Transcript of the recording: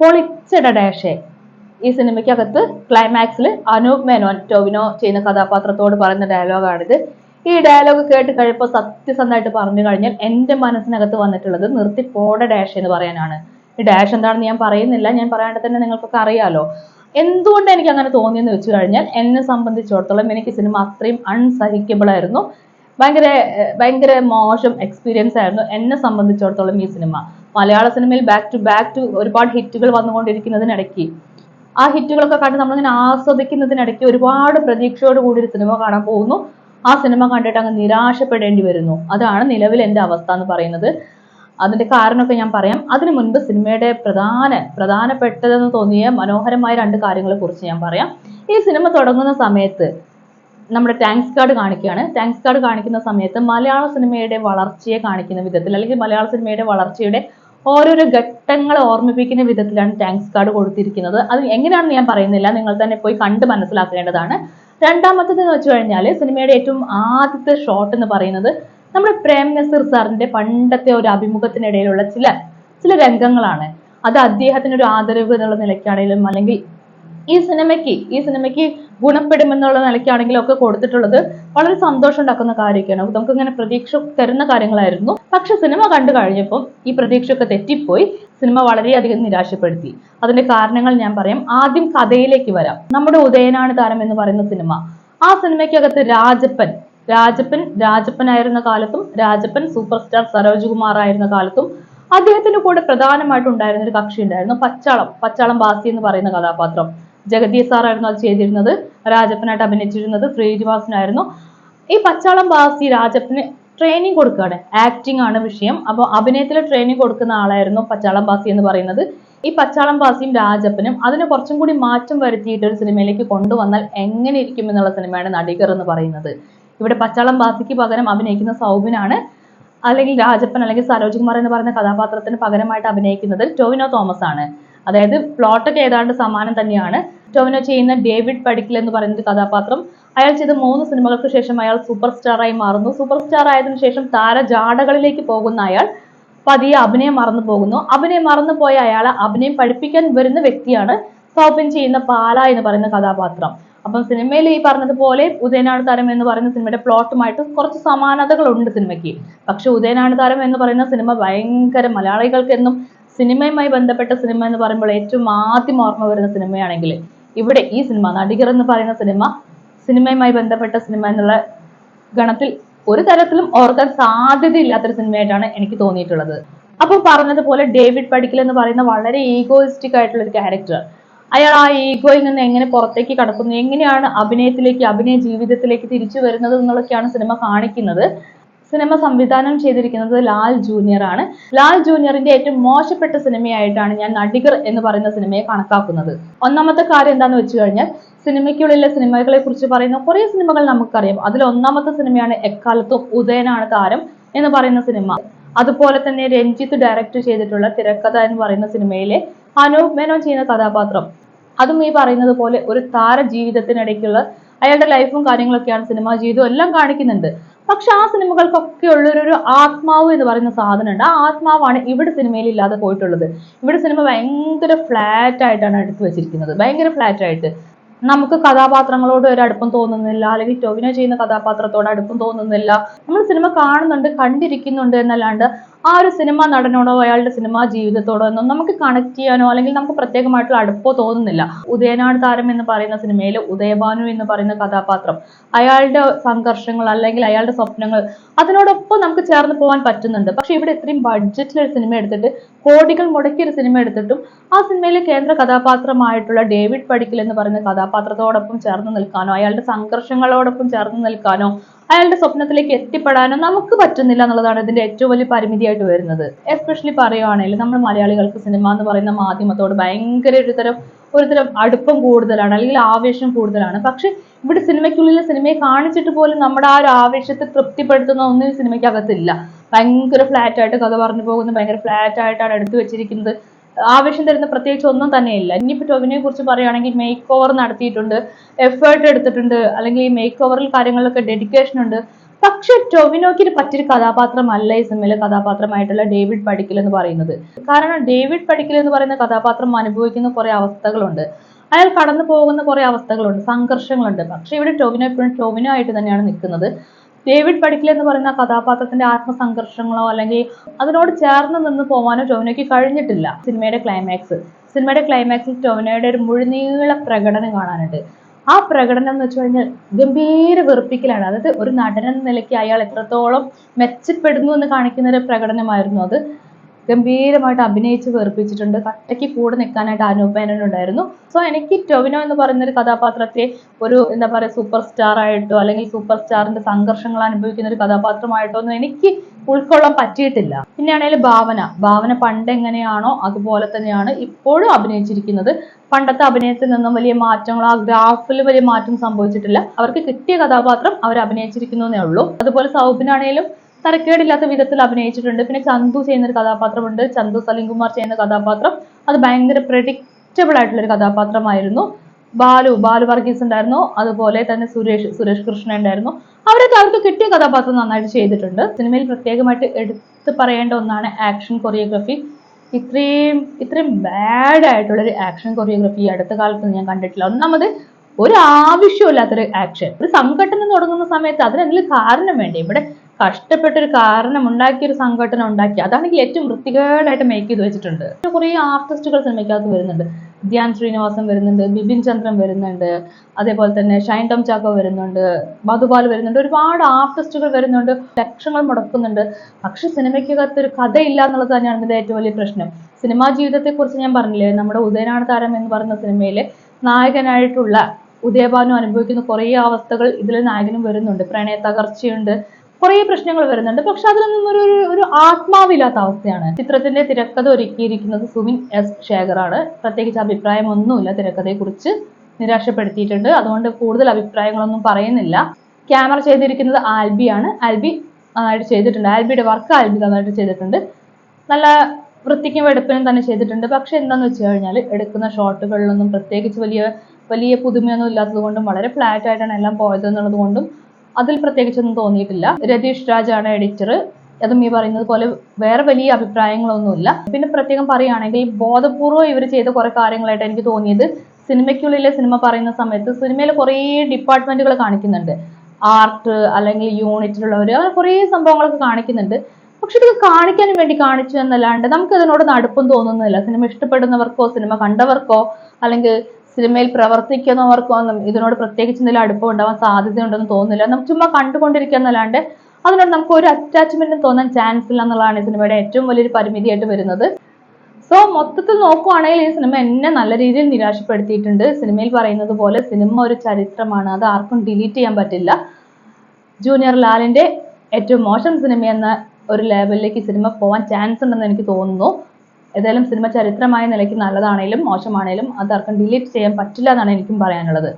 പൊളിച്ചിട ഈ സിനിമയ്ക്കകത്ത് ക്ലൈമാക്സിൽ അനൂപ് മേനോൻ ടോവിനോ ചെയ്യുന്ന കഥാപാത്രത്തോട് പറയുന്ന ഡയലോഗാണിത്. ഈ ഡയലോഗ് കേട്ട് കഴിയുമ്പോൾ സത്യസന്ധമായിട്ട് പറഞ്ഞു കഴിഞ്ഞാൽ എന്റെ മനസ്സിനകത്ത് വന്നിട്ടുള്ളത് നിർത്തി പോട ഡാഷ് എന്ന് പറയാനാണ്. ഈ ഡാഷ് എന്താണെന്ന് ഞാൻ പറയുന്നില്ല ഞാൻ പറയാണ്ട് തന്നെ നിങ്ങൾക്കൊക്കെ അറിയാലോ. എന്തുകൊണ്ട് എനിക്ക് അങ്ങനെ തോന്നിയെന്ന് വെച്ചു കഴിഞ്ഞാൽ എന്നെ സംബന്ധിച്ചിടത്തോളം എനിക്ക് സിനിമ അത്രയും അൺസഹിക്കബിൾ ആയിരുന്നു. ഭയങ്കര ഭയങ്കര മോശം എക്സ്പീരിയൻസ് ആയിരുന്നു എന്നെ സംബന്ധിച്ചിടത്തോളം ഈ സിനിമ. മലയാള സിനിമയിൽ ബാക്ക് ടു ബാക്ക് ടു ഒരുപാട് ഹിറ്റുകൾ വന്നുകൊണ്ടിരിക്കുന്നതിനിടയ്ക്ക്. ആ ഹിറ്റുകളൊക്കെ കണ്ട് നമ്മളിങ്ങനെ ആസ്വദിക്കുന്നതിനിടയ്ക്ക് ഒരുപാട് പ്രതീക്ഷയോട് കൂടി ഒരു സിനിമ കാണാൻ പോകുന്നു. ആ സിനിമ കണ്ടിട്ട് അങ്ങ് നിരാശപ്പെടേണ്ടി വരുന്നു. അതാണ് നിലവിൽ എന്റെ അവസ്ഥ എന്ന് പറയുന്നത്. അതിന്റെ കാരണമൊക്കെ ഞാൻ പറയാം. അതിനു മുൻപ് സിനിമയുടെ പ്രധാന പ്രധാനപ്പെട്ടതെന്ന് തോന്നിയ മനോഹരമായ രണ്ട് കാര്യങ്ങളെ കുറിച്ച് ഞാൻ പറയാം. ഈ സിനിമ തുടങ്ങുന്ന സമയത്ത് നമ്മുടെ ടാങ്ക്സ് കാർഡ് കാണിക്കുകയാണ്. ടാങ്ക്സ് കാർഡ് കാണിക്കുന്ന സമയത്ത് മലയാള സിനിമയുടെ വളർച്ചയെ കാണിക്കുന്ന വിധത്തിൽ അല്ലെങ്കിൽ മലയാള സിനിമയുടെ വളർച്ചയുടെ ഓരോരോ ഘട്ടങ്ങൾ ഓർമ്മിപ്പിക്കുന്ന വിധത്തിലാണ് താങ്ക്സ് കാർഡ് കൊടുത്തിരിക്കുന്നത്. അത് എങ്ങനെയാണെന്ന് ഞാൻ പറയുന്നില്ല. നിങ്ങൾ തന്നെ പോയി കണ്ട് മനസ്സിലാക്കേണ്ടതാണ്. രണ്ടാമത്തത് എന്ന് വെച്ച് കഴിഞ്ഞാൽ സിനിമയുടെ ഏറ്റവും ആദ്യത്തെ ഷോട്ട് എന്ന് പറയുന്നത് നമ്മുടെ പ്രേം നസീർ സാറിന്റെ പണ്ടത്തെ ഒരു അഭിമുഖത്തിനിടയിലുള്ള ചില ചില രംഗങ്ങളാണ്. അത് അദ്ദേഹത്തിന് ഒരു ആദരവ് എന്നുള്ള നിലയ്ക്കാണെങ്കിലും അല്ലെങ്കിൽ ഈ സിനിമയ്ക്ക് ഈ സിനിമയ്ക്ക് ഗുണപ്പെടുമെന്നുള്ള നിലയ്ക്കാണെങ്കിലും ഒക്കെ കൊടുത്തിട്ടുള്ളത് വളരെ സന്തോഷം ഉണ്ടാക്കുന്ന കാര്യമൊക്കെയാണ്. നമുക്ക് ഇങ്ങനെ പ്രതീക്ഷ തരുന്ന കാര്യങ്ങളായിരുന്നു. പക്ഷെ സിനിമ കണ്ടു കഴിഞ്ഞപ്പോൾ ഈ പ്രതീക്ഷയൊക്കെ തെറ്റിപ്പോയി. സിനിമ വളരെയധികം നിരാശപ്പെടുത്തി. അതിന്റെ കാരണങ്ങൾ ഞാൻ പറയാം. ആദ്യം കഥയിലേക്ക് വരാം. നമ്മുടെ ഉദയനാണ് താരം എന്ന് പറയുന്ന സിനിമ ആ സിനിമയ്ക്കകത്ത് രാജപ്പൻ രാജപ്പൻ രാജപ്പനായിരുന്ന കാലത്തും രാജപ്പൻ സൂപ്പർ സ്റ്റാർ സരോജ് കുമാർ ആയിരുന്ന കാലത്തും അദ്ദേഹത്തിന് കൂടെ പ്രധാനമായിട്ടും ഉണ്ടായിരുന്ന ഒരു കക്ഷി ഉണ്ടായിരുന്നു. പച്ചാളം പച്ചാളം ബാസി എന്ന് പറയുന്ന കഥാപാത്രം. ജഗദീഷ് സാറായിരുന്നു അത് ചെയ്തിരുന്നത്. രാജപ്പനായിട്ട് അഭിനയിച്ചിരുന്നത് ശ്രീനിവാസനായിരുന്നു. ഈ പച്ചാളം ബാസി രാജപ്പന് ട്രെയിനിങ് കൊടുക്കുകയാണ്. ആക്ടിംഗ് ആണ് വിഷയം. അപ്പോൾ അഭിനയത്തിൽ ട്രെയിനിങ് കൊടുക്കുന്ന ആളായിരുന്നു പച്ചാളം ബാസി എന്ന് പറയുന്നത്. ഈ പച്ചാളം ബാസിയും രാജപ്പനും അതിനെ കുറച്ചും കൂടി മാറ്റം വരുത്തിയിട്ട് ഒരു സിനിമയിലേക്ക് കൊണ്ടുവന്നാൽ എങ്ങനെ ഇരിക്കും എന്നുള്ള സിനിമയാണ് നടികർ എന്ന് പറയുന്നത്. ഇവിടെ പച്ചാളം ബാസിക്ക് പകരം അഭിനയിക്കുന്ന സൗബിനാണ് അല്ലെങ്കിൽ രാജപ്പൻ അല്ലെങ്കിൽ സരോജ് കുമാർ എന്ന് പറയുന്ന കഥാപാത്രത്തിന് പകരമായിട്ട് അഭിനയിക്കുന്നത് ടോവിനോ തോമസ് ആണ് അതായത് പ്ലോട്ടൊക്കെ ഏതാണ്ട് സമാനം തന്നെയാണ്. ടോവിനോ ചെയ്യുന്ന ഡേവിഡ് പടിക്കൽ എന്ന് പറയുന്ന കഥാപാത്രം. അയാൾ ചെയ്ത മൂന്ന് സിനിമകൾക്ക് ശേഷം അയാൾ സൂപ്പർ സ്റ്റാറായി മാറുന്നു. സൂപ്പർ സ്റ്റാർ ആയതിനു ശേഷം താരജാടകളിലേക്ക് പോകുന്ന അയാൾ പതിയെ അഭിനയം മറന്നു പോകുന്നു. അഭിനയം മറന്നു പോയ അയാളെ അഭിനയം പഠിപ്പിക്കാൻ വരുന്ന വ്യക്തിയാണ് സൗബിൻ ചെയ്യുന്ന പാല എന്ന് പറയുന്ന കഥാപാത്രം. അപ്പം സിനിമയിൽ ഈ പറഞ്ഞതുപോലെ ഉദയനാണ് താരം എന്ന് പറയുന്ന സിനിമയുടെ പ്ലോട്ടുമായിട്ട് കുറച്ച് സമാനതകളുണ്ട് സിനിമയ്ക്ക്. പക്ഷെ ഉദയനാണ് താരം എന്ന് പറയുന്ന സിനിമ ഭയങ്കര മലയാളികൾക്ക് എന്നും സിനിമയുമായി ബന്ധപ്പെട്ട സിനിമ എന്ന് പറയുമ്പോൾ ഏറ്റവും ആദ്യം ഓർമ്മ വരുന്ന സിനിമയാണെങ്കിൽ ഇവിടെ ഈ സിനിമ നടികർ എന്ന് പറയുന്ന സിനിമ സിനിമയുമായി ബന്ധപ്പെട്ട സിനിമ എന്നുള്ള ഗണത്തിൽ ഒരു തരത്തിലും ഓർക്കാൻ സാധ്യതയില്ലാത്തൊരു സിനിമയായിട്ടാണ് എനിക്ക് തോന്നിയിട്ടുള്ളത്. അപ്പൊ പറഞ്ഞതുപോലെ ഡേവിഡ് പടിക്കൽ എന്ന് പറയുന്ന വളരെ ഈഗോയിസ്റ്റിക് ആയിട്ടുള്ള ഒരു ക്യാരക്ടർ അയാൾ ആ ഈഗോയിൽ നിന്ന് എങ്ങനെ പുറത്തേക്ക് കടക്കുന്നു എങ്ങനെയാണ് അഭിനയത്തിലേക്ക് അഭിനയ ജീവിതത്തിലേക്ക് തിരിച്ചു വരുന്നത് എന്നുള്ളതൊക്കെയാണ് സിനിമ കാണിക്കുന്നത്. സിനിമ സംവിധാനം ചെയ്തിരിക്കുന്നത് ലാൽ ജൂനിയർ ആണ്. ലാൽ ജൂനിയറിന്റെ ഏറ്റവും മോശപ്പെട്ട സിനിമയായിട്ടാണ് ഞാൻ നടികർ എന്ന് പറയുന്ന സിനിമയെ കണക്കാക്കുന്നത്. ഒന്നാമത്തെ കാര്യം എന്താന്ന് വെച്ച് കഴിഞ്ഞാൽ സിനിമയ്ക്കുള്ളിലെ സിനിമകളെ കുറിച്ച് പറയുന്ന കുറേ സിനിമകൾ നമുക്കറിയാം. അതിൽ ഒന്നാമത്തെ സിനിമയാണ് എക്കാലത്തും ഉദയനാണ് താരം എന്ന് പറയുന്ന സിനിമ. അതുപോലെ തന്നെ രഞ്ജിത്ത് ഡയറക്റ്റ് ചെയ്തിട്ടുള്ള തിരക്കഥ എന്ന് പറയുന്ന സിനിമയിലെ അനൂപ് മേനോൻ ചെയ്യുന്ന കഥാപാത്രം. അതും ഈ പറയുന്നത് പോലെ ഒരു താര ജീവിതത്തിനിടയ്ക്കുള്ള അയാളുടെ ലൈഫും കാര്യങ്ങളൊക്കെയാണ് സിനിമ ജീവിതവും എല്ലാം കാണിക്കുന്നുണ്ട്. പക്ഷെ ആ സിനിമകൾക്കൊക്കെ ഉള്ളൊരു ആത്മാവ് എന്ന് പറയുന്ന സാധനമുണ്ട്. ആ ആത്മാവാണ് ഇവിടെ സിനിമയിൽ ഇല്ലാതെ പോയിട്ടുള്ളത്. ഇവിടെ സിനിമ ഭയങ്കര ഫ്ലാറ്റ് ആയിട്ടാണ് എടുത്തു വെച്ചിരിക്കുന്നത്. ഭയങ്കര ഫ്ലാറ്റ് ആയിട്ട്. നമുക്ക് കഥാപാത്രങ്ങളോട് ഒരു അടുപ്പം തോന്നുന്നില്ല. അല്ലെങ്കിൽ ടൊവിനോ ചെയ്യുന്ന കഥാപാത്രത്തോട് അടുപ്പം തോന്നുന്നില്ല. നമ്മൾ സിനിമ കാണുന്നുണ്ട് കണ്ടിരിക്കുന്നുണ്ട് എന്നല്ലാണ്ട് ആ ഒരു സിനിമ നടനോടോ അയാളുടെ സിനിമാ ജീവിതത്തോടോ ഒന്നും നമുക്ക് കണക്ട് ചെയ്യാനോ അല്ലെങ്കിൽ നമുക്ക് പ്രത്യേകമായിട്ടുള്ള അടുപ്പോ തോന്നുന്നില്ല. ഉദയനാട് താരം എന്ന് പറയുന്ന സിനിമയിൽ ഉദയഭാനു എന്ന് പറയുന്ന കഥാപാത്രം അയാളുടെ സംഘർഷങ്ങൾ അല്ലെങ്കിൽ അയാളുടെ സ്വപ്നങ്ങൾ അതിനോടൊപ്പം നമുക്ക് ചേർന്ന് പോകാൻ പറ്റുന്നുണ്ട്. പക്ഷെ ഇവിടെ ഇത്രയും ബഡ്ജറ്റിൽ ഒരു സിനിമ എടുത്തിട്ട് കോടികൾ മുടക്കിയ ഒരു സിനിമ എടുത്തിട്ടും ആ സിനിമയിലെ കേന്ദ്ര കഥാപാത്രമായിട്ടുള്ള ഡേവിഡ് പടിക്കൽ എന്ന് പറയുന്ന കഥാപാത്രത്തോടൊപ്പം ചേർന്ന് നിൽക്കാനോ അയാളുടെ സംഘർഷങ്ങളോടൊപ്പം ചേർന്ന് നിൽക്കാനോ അയാളുടെ സ്വപ്നത്തിലേക്ക് എത്തിപ്പെടാനോ നമുക്ക് പറ്റുന്നില്ല എന്നുള്ളതാണ് ഇതിന്റെ ഏറ്റവും വലിയ പരിമിതിയായിട്ട് വരുന്നത്. എസ്പെഷ്യലി പറയുവാണെങ്കിൽ നമ്മൾ മലയാളികൾക്ക് സിനിമ എന്ന് പറയുന്ന മാധ്യമത്തോട് ഭയങ്കര ഒരു തരം ഒരു തരം അടുപ്പം കൂടുതലാണ് അല്ലെങ്കിൽ ആവേശം കൂടുതലാണ്. പക്ഷെ ഇവിടെ സിനിമയ്ക്കുള്ളിലെ സിനിമയെ കാണിച്ചിട്ട് പോലും നമ്മുടെ ആ ഒരു ആവേശത്തെ തൃപ്തിപ്പെടുത്തുന്ന ഒന്നും സിനിമയ്ക്കകത്തില്ല ഭയങ്കര ഫ്ലാറ്റ് ആയിട്ട് കഥ പറഞ്ഞു പോകുന്നു ഭയങ്കര ഫ്ലാറ്റ് ആയിട്ടാണ് എടുത്തു വെച്ചിരിക്കുന്നത്. ആവേശം തരുന്ന പ്രത്യേകിച്ച് ഒന്നും തന്നെയില്ല. ഇനിയിപ്പോൾ ടൊവിനെ കുറിച്ച് പറയുകയാണെങ്കിൽ മേക്ക് ഓവർ നടത്തിയിട്ടുണ്ട്. എഫേർട്ട് എടുത്തിട്ടുണ്ട്. അല്ലെങ്കിൽ ഈ മേക്ക് ഓവറിൽ കാര്യങ്ങളിലൊക്കെ ഡെഡിക്കേഷൻ ഉണ്ട്. പക്ഷെ ടൊവിനോക്കിന് പറ്റിയൊരു കഥാപാത്രമല്ല ഈ സിനിമയിലെ കഥാപാത്രമായിട്ടുള്ള ഡേവിഡ് പടിക്കൽ എന്ന് പറയുന്നത്. കാരണം ഡേവിഡ് പടിക്കൽ എന്ന് പറയുന്ന കഥാപാത്രം അനുഭവിക്കുന്ന കുറേ അവസ്ഥകളുണ്ട്. അയാൾ കടന്നു പോകുന്ന കുറെ അവസ്ഥകളുണ്ട്. സംഘർഷങ്ങളുണ്ട്. പക്ഷെ ഇവിടെ ടൊവിനോ എപ്പോഴും ടൊവിനോ ആയിട്ട് തന്നെയാണ് നിൽക്കുന്നത്. ഡേവിഡ് പടിക്കൽ എന്ന് പറയുന്ന കഥാപാത്രത്തിന്റെ ആത്മസംഘർഷങ്ങളോ അല്ലെങ്കിൽ അതിനോട് ചേർന്ന് നിന്ന് പോകാനോ ടോവിനോയ്ക്ക് കഴിഞ്ഞിട്ടില്ല. സിനിമയുടെ ക്ലൈമാക്സ് സിനിമയുടെ ക്ലൈമാക്സിൽ ടോവിനോയുടെ ഒരു മുഴുനീള പ്രകടനം കാണാനുണ്ട്. ആ പ്രകടനം എന്ന് വെച്ച് കഴിഞ്ഞാൽ ഗംഭീര വെറുപ്പിക്കലാണ്. അതായത് ഒരു നടൻ എന്ന നിലയ്ക്ക് അയാൾ എത്രത്തോളം മെച്ചപ്പെടുന്നു എന്ന് കാണിക്കുന്ന ഒരു പ്രകടനമായിരുന്നു അത്. ഗംഭീരമായിട്ട് അഭിനയിച്ച് വെറുപ്പിച്ചിട്ടുണ്ട്. കട്ടയ്ക്ക് കൂടെ നിൽക്കാനായിട്ട് അനൂപ് മേനോൻ ഉണ്ടായിരുന്നു. സോ എനിക്ക് ടൊവിനോ എന്ന് പറയുന്ന ഒരു കഥാപാത്രത്തെ ഒരു എന്താ പറയുക സൂപ്പർ സ്റ്റാർ ആയിട്ടോ അല്ലെങ്കിൽ സൂപ്പർ സ്റ്റാറിന്റെ സംഘർഷങ്ങൾ അനുഭവിക്കുന്ന ഒരു കഥാപാത്രമായിട്ടോ ഒന്നും എനിക്ക് ഉൾക്കൊള്ളാൻ പറ്റിയിട്ടില്ല. പിന്നെയാണെങ്കിൽ ഭാവന. ഭാവന പണ്ട് എങ്ങനെയാണോ അതുപോലെ തന്നെയാണ് ഇപ്പോഴും അഭിനയിച്ചിരിക്കുന്നത്. പണ്ടത്തെ അഭിനയത്തിൽ നിന്നും വലിയ മാറ്റങ്ങൾ ആ ഗ്രാഫിൽ വലിയ മാറ്റം സംഭവിച്ചിട്ടില്ല. അവർക്ക് കിട്ടിയ കഥാപാത്രം അവർ അഭിനയിച്ചിരിക്കുന്നു എന്നേ ഉള്ളൂ. അതുപോലെ സൗബിനാണേലും തരക്കേടില്ലാത്ത വിധത്തിൽ അഭിനയിച്ചിട്ടുണ്ട്. പിന്നെ ചന്തു ചെയ്യുന്ന ഒരു കഥാപാത്രമുണ്ട്. ചന്തു സലീംകുമാർ ചെയ്യുന്ന കഥാപാത്രം. അത് ഭയങ്കര പ്രഡിക്റ്റബിൾ ആയിട്ടുള്ള ഒരു കഥാപാത്രമായിരുന്നു. ബാലു ബാലു വർഗീസ് ഉണ്ടായിരുന്നു. അതുപോലെ തന്നെ സുരേഷ് സുരേഷ് കൃഷ്ണ ഉണ്ടായിരുന്നു. അവരൊക്കെ അവർക്ക് കിട്ടിയ കഥാപാത്രം നന്നായിട്ട് ചെയ്തിട്ടുണ്ട്. സിനിമയിൽ പ്രത്യേകമായിട്ട് എടുത്തു പറയേണ്ട ഒന്നാണ് ആക്ഷൻ കൊറിയോഗ്രഫി ഇത്രയും ഇത്രയും ബാഡ് ആയിട്ടുള്ള ഒരു ആക്ഷൻ കൊറിയോഗ്രഫി അടുത്ത കാലത്ത് ഞാൻ കണ്ടിട്ടില്ല. ഒന്നാമത് ഒരു ആവശ്യമില്ലാത്തൊരു ആക്ഷൻ ഒരു സംഘടന തുടങ്ങുന്ന സമയത്ത് അതിനെന്തെങ്കിലും കാരണം വേണ്ടേ? ഇവിടെ കഷ്ടപ്പെട്ടൊരു കാരണം ഉണ്ടാക്കിയ ഒരു സംഘടന ഉണ്ടാക്കി. അതാണെങ്കിൽ ഏറ്റവും വൃത്തികേടായിട്ട് മേക്ക് ചെയ്ത് വെച്ചിട്ടുണ്ട്. കുറേ ആർട്ടിസ്റ്റുകൾ സിനിമയ്ക്കകത്ത് വരുന്നുണ്ട്. ധ്യാൻ ശ്രീനിവാസൻ വരുന്നുണ്ട് ബിപിൻ ചന്ദ്രൻ വരുന്നുണ്ട് അതേപോലെ തന്നെ ഷൈൻ ടോം ചാക്കോ വരുന്നുണ്ട് മധുപാൽ വരുന്നുണ്ട്. ഒരുപാട് ആർട്ടിസ്റ്റുകൾ വരുന്നുണ്ട്. ലക്ഷങ്ങൾ മുടക്കുന്നുണ്ട്. പക്ഷെ സിനിമയ്ക്കകത്ത് ഒരു കഥയില്ല എന്നുള്ളത് തന്നെയാണ് ഇതിന്റെ ഏറ്റവും വലിയ പ്രശ്നം. സിനിമാ ജീവിതത്തെക്കുറിച്ച് ഞാൻ പറഞ്ഞില്ലേ നമ്മുടെ ഉദയനാട് താരം എന്ന് പറയുന്ന സിനിമയിലെ നായകനായിട്ടുള്ള ഉദയഭാനു അനുഭവിക്കുന്ന കുറേ അവസ്ഥകൾ ഇതിൽ നായകനും വരുന്നുണ്ട്. പ്രണയ തകർച്ചയുണ്ട്. കുറേ പ്രശ്നങ്ങൾ വരുന്നുണ്ട്. പക്ഷെ അതിലൊന്നും ഒരു ഒരു- ആത്മാവില്ലാത്ത അവസ്ഥയാണ്. ചിത്രത്തിന്റെ തിരക്കഥ ഒരുക്കിയിരിക്കുന്നത് സുമിൻ എസ് ശേഖറാണ്. പ്രത്യേകിച്ച് അഭിപ്രായമൊന്നുമില്ല. ഒന്നുമില്ല തിരക്കഥയെ കുറിച്ച് നിരാശപ്പെടുത്തിയിട്ടുണ്ട്. അതുകൊണ്ട് കൂടുതൽ അഭിപ്രായങ്ങളൊന്നും പറയുന്നില്ല. ക്യാമറ ചെയ്തിരിക്കുന്നത് ആൽബി ആണ് ആൽബി ചെയ്തിട്ടുണ്ട്. ആൽബിയുടെ വർക്ക് ആൽബി നന്നായിട്ട് ചെയ്തിട്ടുണ്ട്. നല്ല വൃത്തിക്കും വെടുപ്പിനും തന്നെ ചെയ്തിട്ടുണ്ട്. പക്ഷെ എന്താന്ന് വെച്ച് കഴിഞ്ഞാൽ എടുക്കുന്ന ഷോട്ടുകളിലൊന്നും പ്രത്യേകിച്ച് വലിയ വലിയ പുതുമയൊന്നും ഇല്ലാത്തത് കൊണ്ടും വളരെ ഫ്ലാറ്റ് ആയിട്ടാണ് എല്ലാം പോയത് എന്നുള്ളത് കൊണ്ടും അതിൽ പ്രത്യേകിച്ചൊന്നും തോന്നിയിട്ടില്ല. രതീഷ് രാജാണ് എഡിറ്റർ അതും ഈ പറയുന്നത് പോലെ വേറെ വലിയ അഭിപ്രായങ്ങളൊന്നുമില്ല. പിന്നെ പ്രത്യേകം പറയുകയാണെങ്കിൽ ബോധപൂർവം ഇവർ ചെയ്ത കുറെ കാര്യങ്ങളായിട്ട് എനിക്ക് തോന്നിയത് സിനിമയ്ക്കുള്ളിലെ സിനിമ പറയുന്ന സമയത്ത് സിനിമയിൽ കുറേ ഡിപ്പാർട്ട്മെന്റുകൾ കാണിക്കുന്നുണ്ട്. ആർട്ട് അല്ലെങ്കിൽ യൂണിറ്റിലുള്ളവർ അങ്ങനെ കുറേ സംഭവങ്ങളൊക്കെ കാണിക്കുന്നുണ്ട്. പക്ഷെ ഇത് കാണിക്കാനും വേണ്ടി കാണിച്ചു എന്നല്ലാണ്ട് നമുക്ക് അതിനോട് അടുപ്പം തോന്നുന്നില്ല. സിനിമ ഇഷ്ടപ്പെടുന്നവർക്കോ സിനിമ കണ്ടവർക്കോ അല്ലെങ്കിൽ സിനിമയിൽ പ്രവർത്തിക്കുന്നവർക്കൊന്നും ഇതിനോട് പ്രത്യേകിച്ച് എന്തെങ്കിലും അടുപ്പം ഉണ്ടാവാൻ സാധ്യതയുണ്ടെന്ന് തോന്നുന്നില്ല. നമുക്ക് ചുമ്മാ കണ്ടുകൊണ്ടിരിക്കുന്നല്ലാണ്ട് അതിനോട് നമുക്ക് ഒരു അറ്റാച്ച്മെന്റും തോന്നാൻ ചാൻസ് ഇല്ല എന്നുള്ളതാണ് ഈ സിനിമയുടെ ഏറ്റവും വലിയൊരു പരിമിതിയായിട്ട് വരുന്നത്. സോ മൊത്തത്തിൽ നോക്കുവാണെങ്കിൽ ഈ സിനിമ എന്നെ നല്ല രീതിയിൽ നിരാശപ്പെടുത്തിയിട്ടുണ്ട്. സിനിമയിൽ പറയുന്നത് പോലെ സിനിമ ഒരു ചരിത്രമാണ്. അത് ആർക്കും ഡിലീറ്റ് ചെയ്യാൻ പറ്റില്ല. ജൂനിയർ ലാലിന്റെ ഏറ്റവും മോശം സിനിമ എന്ന ഒരു ലെവലിലേക്ക് സിനിമ പോകാൻ ചാൻസ് ഉണ്ടെന്ന് എനിക്ക് തോന്നുന്നു. ഏതായാലും സിനിമ ചരിത്രമായ നിലയ്ക്ക് നല്ലതാണേലും മോശമാണേലും അത് ആർക്കും ഡിലീറ്റ് ചെയ്യാൻ പറ്റില്ല എന്നാണ് എനിക്കും പറയാനുള്ളത്.